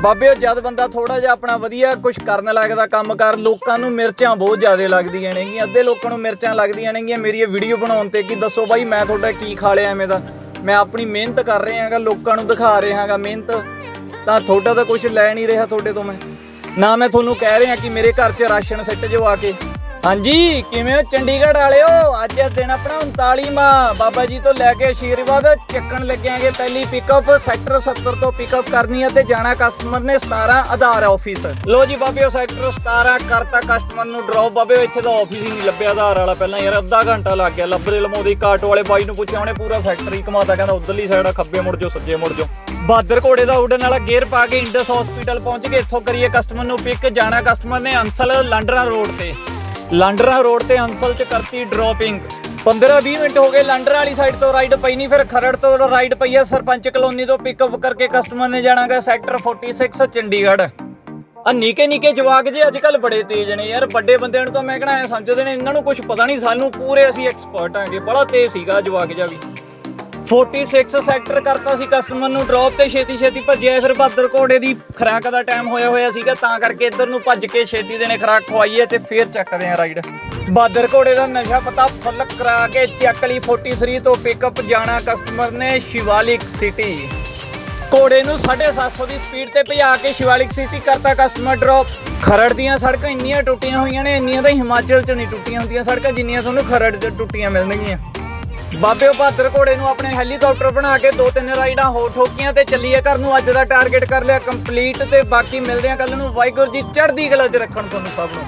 ਬਾਬੇ ਜਦ ਬੰਦਾ ਥੋੜਾ ਜਿਹਾ ਆਪਣਾ ਵਧੀਆ ਕੁਝ ਕਰਨ ਲੱਗਦਾ, ਕੰਮ ਕਰ, ਲੋਕਾਂ ਨੂੰ ਮਿਰਚਾਂ ਬਹੁਤ ਜ਼ਿਆਦਾ ਲੱਗਦੀਆਂ ਨੇਗੀਆਂ, ਅੱਧੇ ਲੋਕਾਂ ਨੂੰ ਮਿਰਚਾਂ ਲੱਗਦੀਆਂ ਨੇਗੀਆਂ, ਮੇਰੀ ਇਹ ਵੀਡੀਓ ਬਣਾਉਣ ਤੇ ਕਿ ਦੱਸੋ ਬਾਈ, ਮੈਂ ਤੁਹਾਡਾ ਕੀ ਖਾ ਲਿਆ ਐਵੇਂ ਦਾ? ਮੈਂ ਆਪਣੀ ਮਿਹਨਤ ਕਰ ਰਿਹਾ ਹਾਂਗਾ, ਲੋਕਾਂ ਨੂੰ ਦਿਖਾ ਰਿਹਾ ਹਾਂਗਾ ਮਿਹਨਤ, ਤਾਂ ਤੁਹਾਡਾ ਤਾਂ ਕੁਝ ਲੈ ਨਹੀਂ ਰਿਹਾ ਤੁਹਾਡੇ ਤੋਂ ਮੈਂ। ਨਾ ਮੈਂ ਤੁਹਾਨੂੰ ਕਹਿ ਰਿਹਾ ਕਿ ਮੇਰੇ ਘਰ 'ਚ ਰਾਸ਼ਨ ਸਿੱਟ ਜੋ ਆ ਕੇ। ਹਾਂਜੀ, ਕਿਵੇਂ ਹੋ ਚੰਡੀਗੜ੍ਹ ਵਾਲਿਓ? ਅੱਜ ਇਹ ਦਿਨ ਆਪਣਾ 39ਵਾਂ ਬਾਬਾ ਜੀ ਤੋਂ ਲੈ ਕੇ ਆਸ਼ੀਰਵਾਦ ਚੱਕਣ ਲੱਗਿਆਂਗੇ। ਪਹਿਲੀ ਪਿਕਅਪ ਸੈਕਟਰ 70 ਤੋਂ ਪਿਕਅਪ ਕਰਨੀ ਹੈ ਤੇ ਜਾਣਾ ਕਸਟਮਰ ਨੇ 17 ਆਧਾਰ ਆਫਿਸ ਲੋ ਜੀ ਬਾਬਿਓ ਸੈਕਟਰ 17 ਕਰਤਾ ਕਸਟਮਰ ਨੂੰ ਡ੍ਰੌਪ ਬਾਬਿਓ ਇੱਥੇ ਦਾ ਆਫਿਸ ਹੀ ਨਹੀਂ ਲੱਭਿਆ ਆਧਾਰ ਵਾਲਾ ਪਹਿਲਾਂ। ਯਾਰ, ਅੱਧਾ ਘੰਟਾ ਲੱਗ ਗਿਆ। ਲੱਭਦੇ ਲਮੋਦੇ ਕਾਟੋ ਵਾਲੇ ਬਾਈ ਨੂੰ ਪੁੱਛਿਆ, ਉਹਨੇ ਪੂਰਾ ਸੈਕਟਰ ਹੀ ਘਮਾਤਾ। ਕਹਿੰਦਾ ਉਧਰਲੀ ਸਾਈਡ ਆ, ਖੱਬੇ ਮੁੜ ਜਾਓ, ਸੱਜੇ ਮੁੜ ਜਾਓ। ਬਾਦਰ ਘੋੜੇ ਦਾ ਉੱਡਣ ਵਾਲਾ ਗੇਅਰ ਪਾ ਕੇ ਇੰਡਸ ਹਸਪੀਟਲ ਪਹੁੰਚ ਕੇ ਇੱਥੋਂ ਕਰੀਏ ਕਸਟਮਰ ਨੂੰ ਪਿਕ ਜਾਣਾ ਕਸਟਮਰ ਨੇ ਅੰਸਲ ਲੰਡਰਾ ਰੋਡ ਤੇ। ਲਾਂਡਰਾ ਰੋਡ ਤੇ ਅੰਸਲ ਚ ਕਰਤੀ ਡ੍ਰੌਪਿੰਗ। 15-20 ਮਿੰਟ ਹੋ ਗਏ, ਲਾਂਡਰਾ ਵਾਲੀ ਸਾਈਡ ਤੋਂ ਰਾਈਡ ਪਈ ਨਹੀਂ, ਫਿਰ ਖਰੜ ਤੋਂ ਰਾਈਡ ਪਈ ਹੈ ਸਰਪੰਚ ਕਲੋਨੀ ਤੋਂ ਪਿਕਅਪ ਕਰਕੇ ਕਸਟਮਰ ਨੇ ਜਾਣਾਗਾ ਸੈਕਟਰ 46 ਚੰਡੀਗੜ੍ਹ। ਆ ਨੀਕੇ ਨੀਕੇ ਜਵਾਕ ਜੇ ਅੱਜ ਕੱਲ ਬੜੇ ਤੇਜ਼ ਨੇ ਯਾਰ, ਵੱਡੇ ਬੰਦਿਆਂ ਨੂੰ ਤਾਂ ਮੈਂ ਕਹਣਾ ਐ ਸਮਝਦੇ ਨੇ, ਇਹਨਾਂ ਨੂੰ ਕੁਝ ਪਤਾ ਨਹੀਂ, ਸਾਨੂੰ ਪੂਰੇ ਅਸੀਂ ਐਕਸਪਰਟ ਆਂਗੇ, ਬੜਾ ਤੇਜ਼ ਸੀਗਾ ਜਵਾਕ ਜਿਹਾ ਵੀ। 46 ਸੈਕਟਰ ਕਰਤਾ ਸੀ ਕਸਟਮਰ ਨੂੰ ਡ੍ਰੌਪ ਤੇ ਛੇਤੀ ਛੇਤੀ ਭੱਜਿਆ ਫਿਰ ਬਾਦਰ ਘੋੜੇ ਦੀ ਖਰਾਕ ਦਾ ਟਾਈਮ ਹੋਇਆ ਹੋਇਆ ਸੀਗਾ, ਤਾਂ ਕਰਕੇ ਇੱਧਰ ਨੂੰ ਭੱਜ ਕੇ ਛੇਤੀ ਦੇ ਦੇਣੇ ਖਰਾਕ ਹੈ ਤੇ ਫਿਰ ਚੱਕਦੇ ਆ ਰਾਈਡ ਬਾਦਰ ਘੋੜੇ ਦਾ ਨਸ਼ਾ ਪਤਾ ਫੁੱਲ ਕਰਾ ਕੇ ਚੱਕ ਲਈ 43 ਤੋਂ ਪਿਕਅਪ ਜਾਣਾ ਕਸਟਮਰ ਨੇ ਸ਼ਿਵਾਲਿਕ ਸਿਟੀ ਘੋੜੇ ਨੂੰ 750 ਦੀ ਸਪੀਡ ਤੇ ਭਜਾ ਕੇ ਸ਼ਿਵਾਲਿਕ ਸਿਟੀ ਕਰਤਾ ਕਸਟਮਰ ਡ੍ਰੌਪ ਖਰੜ ਦੀਆਂ ਸੜਕਾਂ ਇੰਨੀਆਂ ਟੁੱਟੀਆਂ ਹੋਈਆਂ ਨੇ, ਇੰਨੀਆਂ ਤਾਂ ਹਿਮਾਚਲ 'ਚ ਨਹੀਂ ਟੁੱਟੀਆਂ ਹੁੰਦੀਆਂ ਸੜਕਾਂ, ਜਿੰਨੀਆਂ ਤੁਹਾਨੂੰ ਖਰੜ 'ਚ ਟੁੱਟੀਆਂ ਮਿਲਣਗੀਆਂ। ਬਾਬੇ ਬਹਾਦਰ ਘੋੜੇ ਨੂੰ ਆਪਣੇ ਹੈਲੀਕਾਪਟਰ ਬਣਾ ਕੇ ਦੋ ਤਿੰਨ ਰਾਈਡਾਂ ਹੋ ਠੋਕੀਆਂ ਤੇ ਚੱਲੀਏ ਘਰ ਨੂੰ। ਅੱਜ ਦਾ ਟਾਰਗੇਟ ਕਰ ਲਿਆ ਕੰਪਲੀਟ ਤੇ ਬਾਕੀ ਮਿਲਦੇ ਆ ਕੱਲ ਨੂੰ। ਵਾਹਿਗੁਰੂ ਜੀ, ਚੜ੍ਹਦੀ ਕਲਾ 'ਚ ਰੱਖਣ ਤੁਹਾਨੂੰ ਸਭ ਨੂੰ।